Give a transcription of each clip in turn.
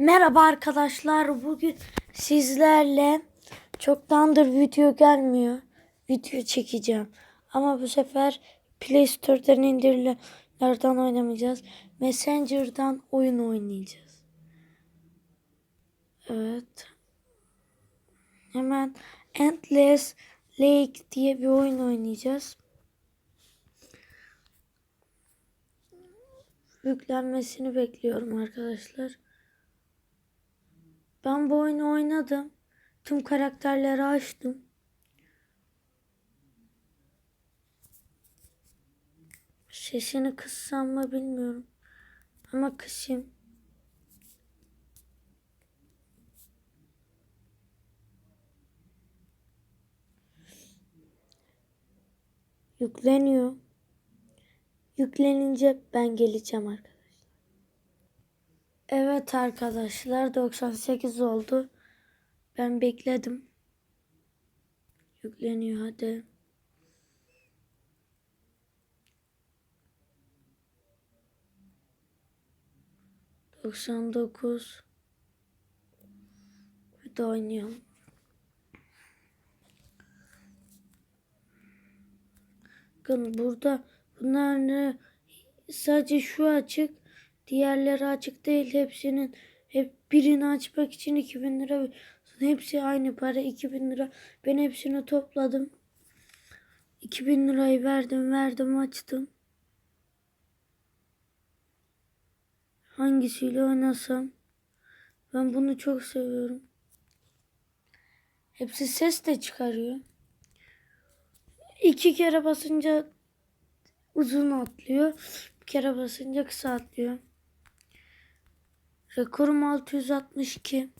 Merhaba arkadaşlar. Bugün sizlerle çoktandır video gelmiyor. Video çekeceğim. Ama bu sefer Play Store'dan indirilenlerden oynamayacağız. Messenger'dan oyun oynayacağız. Evet. Hemen Endless Lake diye bir oyun oynayacağız. Yüklenmesini bekliyorum arkadaşlar. Ben bu oyunu oynadım. Tüm karakterleri açtım. Sesini kıssam mı bilmiyorum. Ama kısayım. Yükleniyor. Yüklenince ben geleceğim arkadaşlar. Evet arkadaşlar 98 oldu. Ben bekledim. Yükleniyor hadi. Doksan dokuz. De oynayalım. Bakın burada bunlar ne? Sadece şu açık. Diğerleri açık değil. Hepsinin hep birini açmak için 2000 lira. Hepsi aynı para 2000 lira. Ben hepsini topladım. 2000 lirayı verdim verdim açtım. Hangisiyle oynasam? Ben bunu çok seviyorum. Hepsi ses de çıkarıyor. İki kere basınca uzun atlıyor. Bir kere basınca kısa atlıyor. Rekorum 662.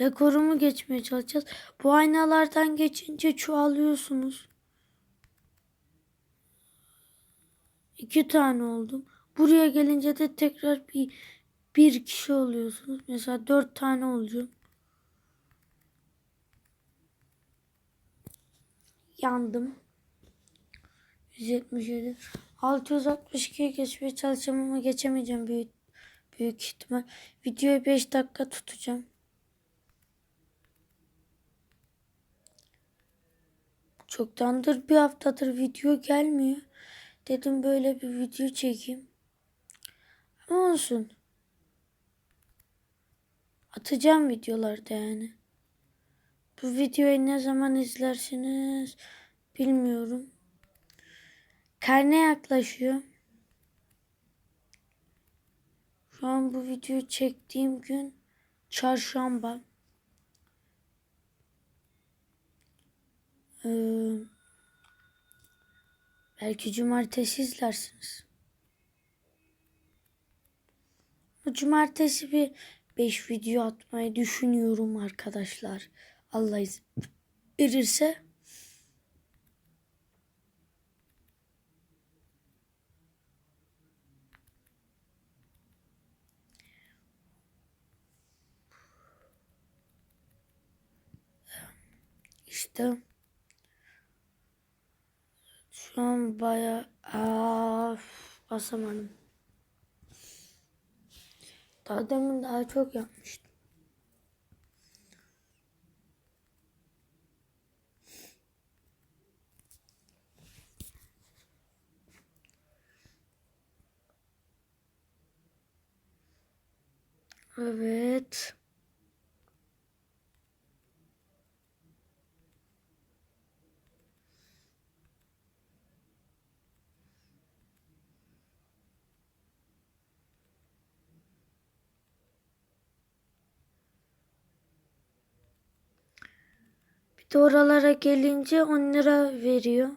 Rekorumu geçmeye çalışacağız. Bu aynalardan geçince çoğalıyorsunuz. İki tane oldum. Buraya gelince de tekrar bir bir kişi oluyorsunuz. Mesela dört tane olacağım. Yandım. 177. 662'ye geçmeye çalışacağım ama geçemeyeceğim büyük, büyük ihtimal. Videoyu 5 dakika tutacağım. Çoktandır bir haftadır video gelmiyor. Dedim böyle bir video çekeyim. Ama olsun. Atacağım videolarda yani. Bu videoyu ne zaman izlersiniz bilmiyorum. Karne yaklaşıyor. Şu an bu videoyu çektiğim gün çarşamba. Ee, belki cumartesi izlersiniz. Bu cumartesi bir 5 video atmayı düşünüyorum arkadaşlar. Allah izin verirse. İşte şu an baya af basamadım. Daha demin daha çok yapmıştım. Evet. Bir de oralara gelince 10 lira veriyor.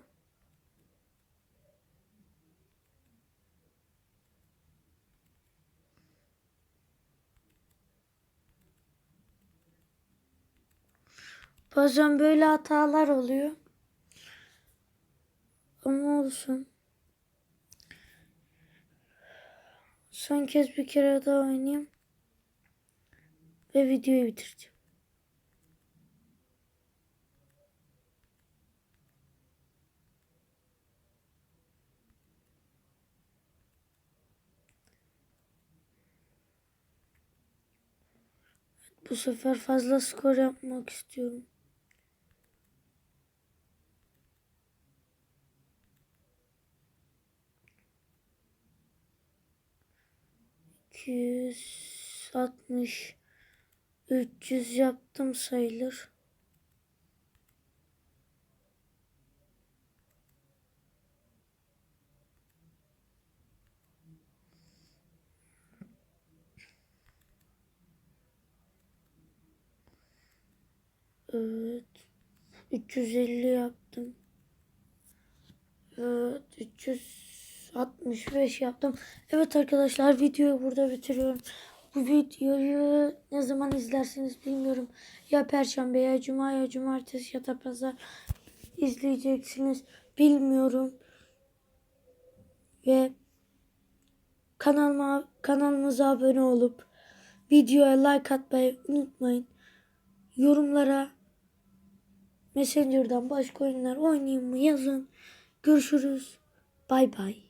Bazen böyle hatalar oluyor. Ama olsun. Son kez bir kere daha oynayayım. Ve videoyu bitireceğim. Bu sefer fazla skor yapmak istiyorum. Yüz altmış, üç yüz yaptım sayılır. Evet. 350 yaptım. Evet. 365 yaptım. Evet arkadaşlar videoyu burada bitiriyorum. Bu videoyu ne zaman izlersiniz bilmiyorum. Ya perşembe ya cuma ya cumartesi ya da pazar izleyeceksiniz. Bilmiyorum. Ve kanalıma kanalımıza abone olup videoya like atmayı unutmayın. Yorumlara Messenger'dan başka oyunlar oynayayım mı yazın. Görüşürüz. Bay bay.